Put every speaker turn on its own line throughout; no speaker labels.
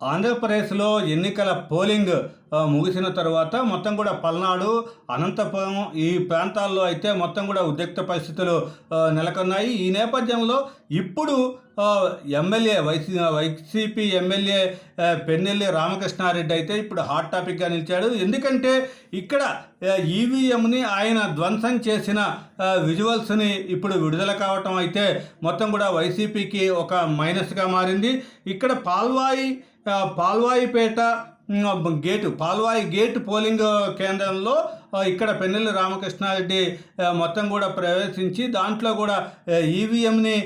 ఆంధ్రప్రదేశ్లో ఎన్నికల పోలింగ్ ముగిసిన తర్వాత మొత్తం కూడా పల్నాడు అనంతపురం ఈ ప్రాంతాల్లో అయితే మొత్తం కూడా ఉద్రిక్త పరిస్థితులు నెలకొన్నాయి. ఈ నేపథ్యంలో ఇప్పుడు ఎమ్మెల్యే వైసీ వైసీపీ ఎమ్మెల్యే పెన్నెల్లి రామకృష్ణారెడ్డి అయితే ఇప్పుడు హాట్ టాపిక్గా నిలిచాడు. ఎందుకంటే ఇక్కడ ఈవీఎంని ఆయన ధ్వంసం చేసిన విజువల్స్ని ఇప్పుడు విడుదల కావటం అయితే మొత్తం కూడా వైసీపీకి ఒక మైనస్గా మారింది. ఇక్కడ Palvai Palvaipeta gate. Palvai gate polling కేంద్రంలో ఇక్కడ పెన్నెల్లి రామకృష్ణారెడ్డి మొత్తం కూడా ప్రవేశించి దాంట్లో కూడా ఈవీఎంని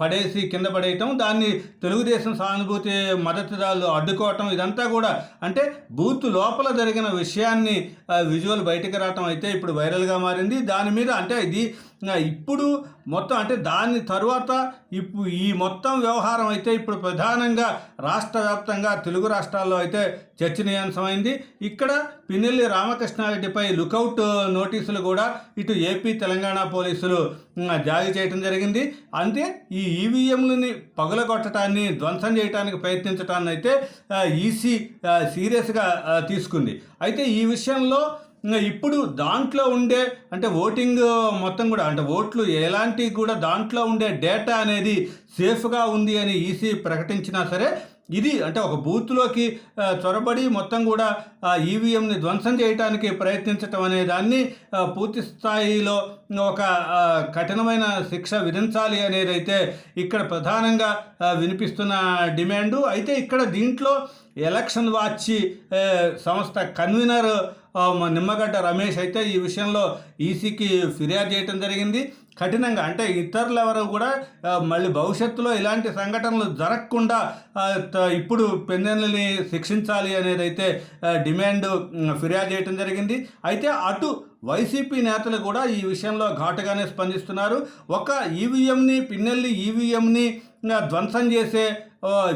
పడేసి కింద పడేయటం దాన్ని తెలుగుదేశం సానుభూతి మద్దతుదారులు అడ్డుకోవటం ఇదంతా కూడా అంటే బూత్ లోపల జరిగిన విషయాన్ని విజువల్ బయటకు రావటం అయితే ఇప్పుడు వైరల్గా మారింది. దాని మీద అంటే ఇది ఇప్పుడు మొత్తం అంటే దాని తరువాత ఇప్పుడు ఈ మొత్తం వ్యవహారం అయితే ఇప్పుడు ప్రధానంగా రాష్ట్ర వ్యాప్తంగా తెలుగు రాష్ట్రాల్లో అయితే చర్చనీయాంశమైంది. ఇక్కడ పిన్నెల్లి రామకృష్ణారెడ్డిపై లుకౌట్ నోటీసులు కూడా ఇటు ఏపీ తెలంగాణ పోలీసులు జారీ చేయడం జరిగింది. అంతే ఈ ఈవీఎంలని పగలగొట్టడాన్ని ధ్వంసం చేయడానికి ప్రయత్నించడాన్ని అయితే ఈసీ సీరియస్గా తీసుకుంది. అయితే ఈ విషయంలో ఇప్పుడు దాంట్లో ఉండే అంటే ఓటింగ్ మొత్తం కూడా అంటే ఓట్లు ఎలాంటి కూడా దాంట్లో ఉండే డేటా అనేది సేఫ్గా ఉంది అని ఈసీ ప్రకటించినా సరే ఇది అంటే ఒక బూత్లోకి చొరబడి మొత్తం కూడా ఆ ఈవీఎంని ధ్వంసం చేయడానికి ప్రయత్నించటం అనే దాన్ని పూర్తి స్థాయిలో ఒక కఠినమైన శిక్ష విధించాలి అనేది అయితే ఇక్కడ ప్రధానంగా వినిపిస్తున్న డిమాండు. అయితే ఇక్కడ దీంట్లో ఎలక్షన్ వాచ్ సంస్థ కన్వీనర్ నిమ్మగడ్డ రమేష్ అయితే ఈ విషయంలో ఈసీకి ఫిర్యాదు చేయడం జరిగింది. కఠినంగా అంటే ఇతరులు ఎవరు కూడా మళ్ళీ భవిష్యత్తులో ఇలాంటి సంఘటనలు జరగకుండా ఇప్పుడు పెన్నెల్ని శిక్షించాలి అనేది అయితే డిమాండ్ ఫిర్యాదు చేయడం జరిగింది. అయితే అటు వైసీపీ నేతలు కూడా ఈ విషయంలో ఘాటుగానే స్పందిస్తున్నారు. ఒక ఈవీఎంని పిన్నెల్లి ఈవీఎంని ధ్వంసం చేసే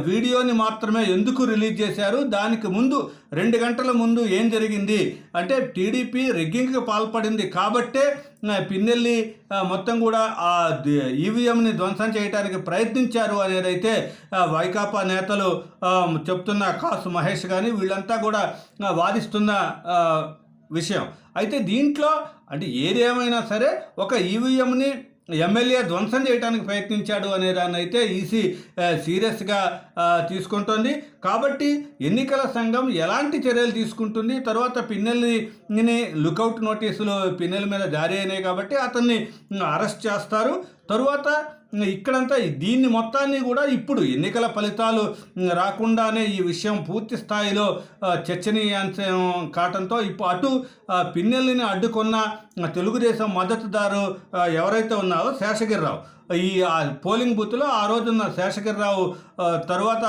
వీడియోని మాత్రమే ఎందుకు రిలీజ్ చేశారు? దానికి ముందు రెండు గంటల ముందు ఏం జరిగింది? అంటే టీడీపీ రిగ్గింగ్కి పాల్పడింది కాబట్టే పిన్నెల్లి మొత్తం కూడా ఆ ఈవీఎంని ధ్వంసం చేయడానికి ప్రయత్నించారు అనేది అయితే వైకాపా నేతలు చెప్తున్న కాసు మహేష్ కానీ వీళ్ళంతా కూడా వాదిస్తున్న విషయం. అయితే దీంట్లో అంటే ఏదేమైనా సరే ఒక ఈవీఎంని ఎమ్మెల్యే ధ్వంసం చేయడానికి ప్రయత్నించాడు అనే దాన్ని అయితే ఈసీ సీరియస్గా తీసుకుంటోంది. కాబట్టి ఎన్నికల సంఘం ఎలాంటి చర్యలు తీసుకుంటుంది? తర్వాత పిన్నెల్ని లుకౌట్ నోటీసులు పిన్నెల మీద జారీ అయినాయి కాబట్టి అతన్ని అరెస్ట్ చేస్తారు. తరువాత ఇక్కడంతా దీన్ని మొత్తాన్ని కూడా ఇప్పుడు ఎన్నికల ఫలితాలు రాకుండానే ఈ విషయం పూర్తి స్థాయిలో చర్చనీయాంశం కావడంతో ఇప్పుడు అటు పిన్నెల్ని అడ్డుకున్న తెలుగుదేశం మద్దతుదారు ఎవరైతే ఉన్నారో శేషగిరిరావు. ఈ పోలింగ్ బూత్లో ఆ రోజున్న శేషగిరిరావు తర్వాత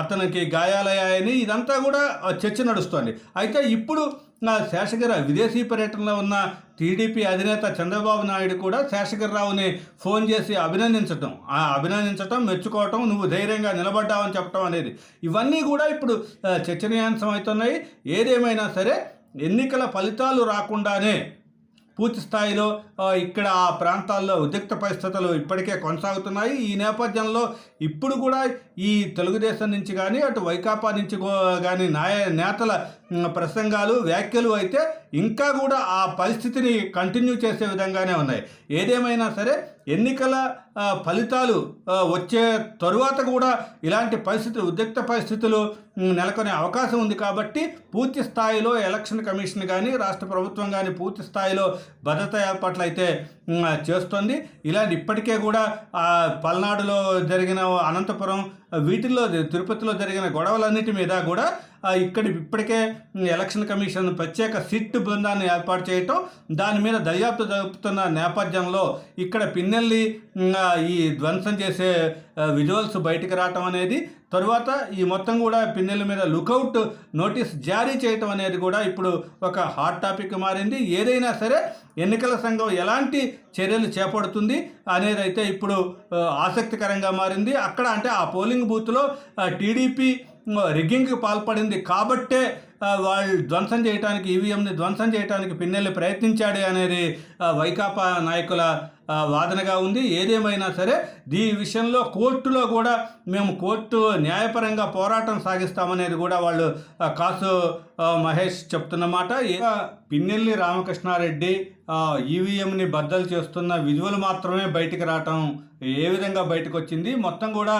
అతనికి గాయాలయ్యాయని ఇదంతా కూడా చర్చ నడుస్తోంది. అయితే ఇప్పుడు నా శేషగిరి విదేశీ పర్యటనలో ఉన్న టీడీపీ అధినేత చంద్రబాబు నాయుడు కూడా శేషగిరిరావుని ఫోన్ చేసి అభినందించటం ఆ అభినందించటం మెచ్చుకోవటం నువ్వు ధైర్యంగా నిలబడ్డావని చెప్పటం అనేది. ఇవన్నీ కూడా ఇప్పుడు చర్చనీయాంశం అవుతున్నాయి. ఏదేమైనా సరే ఎన్నికల ఫలితాలు రాకుండానే పూర్తి స్థాయిలో ఇక్కడ ఆ ప్రాంతాల్లో ఉద్రిక్త పరిస్థితులు ఇప్పటికే కొనసాగుతున్నాయి. ఈ నేపథ్యంలో ఇప్పుడు కూడా ఈ తెలుగుదేశం నుంచి కానీ అటు వైకాపా నుంచి కానీ నాయ నేతల ప్రసంగాలు వ్యాఖ్యలు అయితే ఇంకా కూడా ఆ పరిస్థితిని కంటిన్యూ చేసే విధంగానే ఉన్నాయి. ఏదేమైనా సరే ఎన్నికల ఫలితాలు వచ్చే తరువాత కూడా ఇలాంటి పరిస్థితులు ఉద్రిక్త పరిస్థితులు నెలకొనే అవకాశం ఉంది కాబట్టి పూర్తి స్థాయిలో ఎలక్షన్ కమిషన్ కానీ రాష్ట్ర ప్రభుత్వం కానీ పూర్తి స్థాయిలో భద్రత ఏర్పాట్లు అయితే చేస్తుంది. ఇలాంటి ఇప్పటికే కూడా పల్నాడులో జరిగిన అనంతపురం వీటిల్లో తిరుపతిలో జరిగిన గొడవలన్నిటి మీద కూడా ఇక్కడ ఇప్పటికే ఎలక్షన్ కమిషన్ ప్రత్యేక సిట్ బృందాన్ని ఏర్పాటు చేయటం దాని మీద దర్యాప్తు జరుపుతున్న నేపథ్యంలో ఇక్కడ పిన్నెల్లి ఈ ధ్వంసం చేసే విజువల్స్ బయటకు రావటం అనేది తరువాత ఈ మొత్తం కూడా పిన్నెల మీద లుకౌట్ నోటీస్ జారీ చేయటం అనేది కూడా ఇప్పుడు ఒక హాట్ టాపిక్ మారింది. ఏదైనా సరే ఎన్నికల సంఘం ఎలాంటి చర్యలు చేపడుతుంది అనేది అయితే ఇప్పుడు ఆసక్తికరంగా మారింది. అక్కడ అంటే ఆ పోలింగ్ బూత్లో టీడీపీ రిగ్గింగ్కి పాల్పడింది కాబట్టే వాళ్ళు ధ్వంసం చేయడానికి ఈవీఎంని ధ్వంసం చేయడానికి పిన్నెల్లి ప్రయత్నించాడు అనేది వైకాపా నాయకుల వాదనగా ఉంది. ఏదేమైనా సరే ఈ విషయంలో కోర్టులో కూడా మేము కోర్టు న్యాయపరంగా పోరాటం సాగిస్తామనేది కూడా వాళ్ళు కాసు మహేష్ చెప్తున్నమాట. పిన్నెల్లి రామకృష్ణారెడ్డి ఈవీఎంని బద్దలు చేస్తున్న విజువల్ మాత్రమే బయటికి రావటం ఏ విధంగా బయటకు వచ్చింది మొత్తం కూడా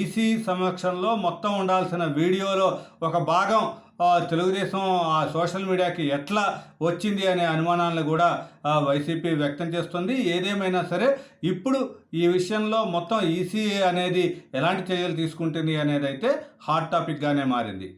ఈసీ సమక్షంలో మొత్తం ఉండాల్సిన వీడియోలో ఒక భాగం తెలుగుదేశం ఆ సోషల్ మీడియాకి ఎట్లా వచ్చింది అనే అనుమానాలను కూడా వైసీపీ వ్యక్తం చేస్తుంది. ఏదేమైనా సరే ఇప్పుడు ఈ విషయంలో మొత్తం ఈసీ అనేది ఎలాంటి చర్యలు తీసుకుంటుంది అనేది అయితే హాట్ టాపిక్గానే మారింది.